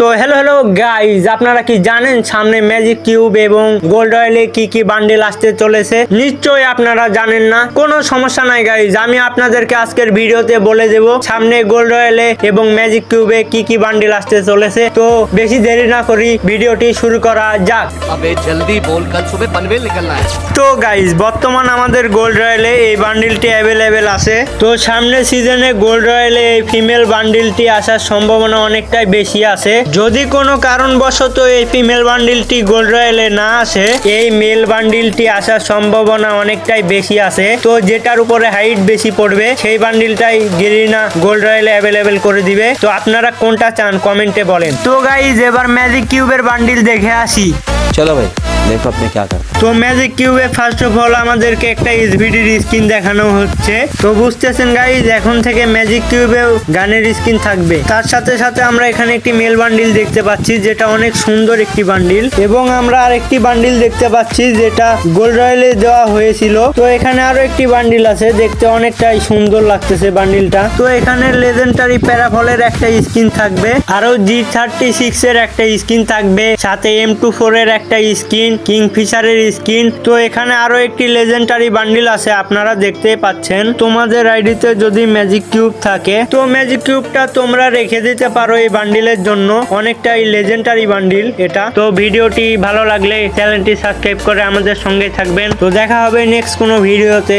তো hello hello guys আপনারা কি জানেন সামনে ম্যাজিক কিউব এবং গোল্ড অয়েলে কি কি বান্ডেল আসতে চলেছে? নিশ্চয়ই আপনারা জানেন না। কোনো সমস্যা নাই গাইজ আমি আপনাদেরকে আজকের ভিডিওতে বলে দেব সামনে গোল্ড অয়েলে এবং ম্যাজিক কিউবে কি কি বান্ডেল আসতে চলেছে। তো বেশি দেরি না করি ভিডিওটি শুরু করা যাক। তো গাইজ বর্তমান আমাদের গোল্ড রয়েলে এই বান্ডিলটি অ্যাভেলেবেল আছে। তো সামনের সিজনে গোল্ড রয়েলে এই ফিমেল বান্ডিলটি আসার সম্ভাবনা অনেকটাই বেশি আছে। যদি কোনো কারণবশত এই ফিমেল বান্ডিলটি গোল্ড রয়েলে না আসে, এই মেল বান্ডিলটি আসার সম্ভাবনা অনেকটাই বেশি আছে। তো যেটার উপরে হাইট বেশি পড়বে, সেই বান্ডিলটাই গেরিনা গোল্ড রয়েলে অ্যাভেলেবেল করে দিবে। তো আপনারা কোনটা চান কমেন্টে বলেন। তো গাইজ, এবার ম্যাজিক কিউবের বান্ডিল দেখে আসি। চলো ভাই। দেখো আপনি কি আকার তো ম্যাজিক কিউবে ফার্স্ট অফ অল আমাদেরকে একটা এসভিডির স্ক্রিন দেখানো হচ্ছে। তো বুঝতেছেন গাইজ এখন থেকে ম্যাজিক কিউবে গানের স্ক্রিন থাকবে। তার সাথে সাথে আমরা এখানে একটি মেল বান্ডিল দেখতে পাচ্ছি, যেটা অনেক সুন্দর একটি বান্ডিল এবং আমরা আরেকটি বান্ডিল দেখতে পাচ্ছি, যেটা গোল্ড রয়েলে দেওয়া হয়েছিল। তো এখানে আরও একটি বান্ডিল আছে, দেখতে অনেকটাই সুন্দর লাগতেছে বান্ডিলটা তো এখানে লেজেন্ডারি প্যারাফলের একটা স্কিন থাকবে। আরও জি থার্টি সিক্স এর একটা স্কিন থাকবে। সাথে এম টু ফোর এর একটা স্কিন কিং ফিশারের স্কিন। তো এখানে আরও একটি লেজেন্ডারি বান্ডিল আছে, আপনারা দেখতে পাচ্ছেন। তোমাদের আইডিতে যদি ম্যাজিক কিউব থাকে, তো ম্যাজিক কিউবটা তোমরা রেখে দিতে পারো এই বান্ডিলের জন্য। অনেকটাই লেজেন্ডারি বান্ডিল এটা। তো ভিডিওটি ভালো লাগলে চ্যানেলটি সাবস্ক্রাইব করে আমাদের সঙ্গে থাকবেন। তো দেখা হবে নেক্সট কোনো ভিডিওতে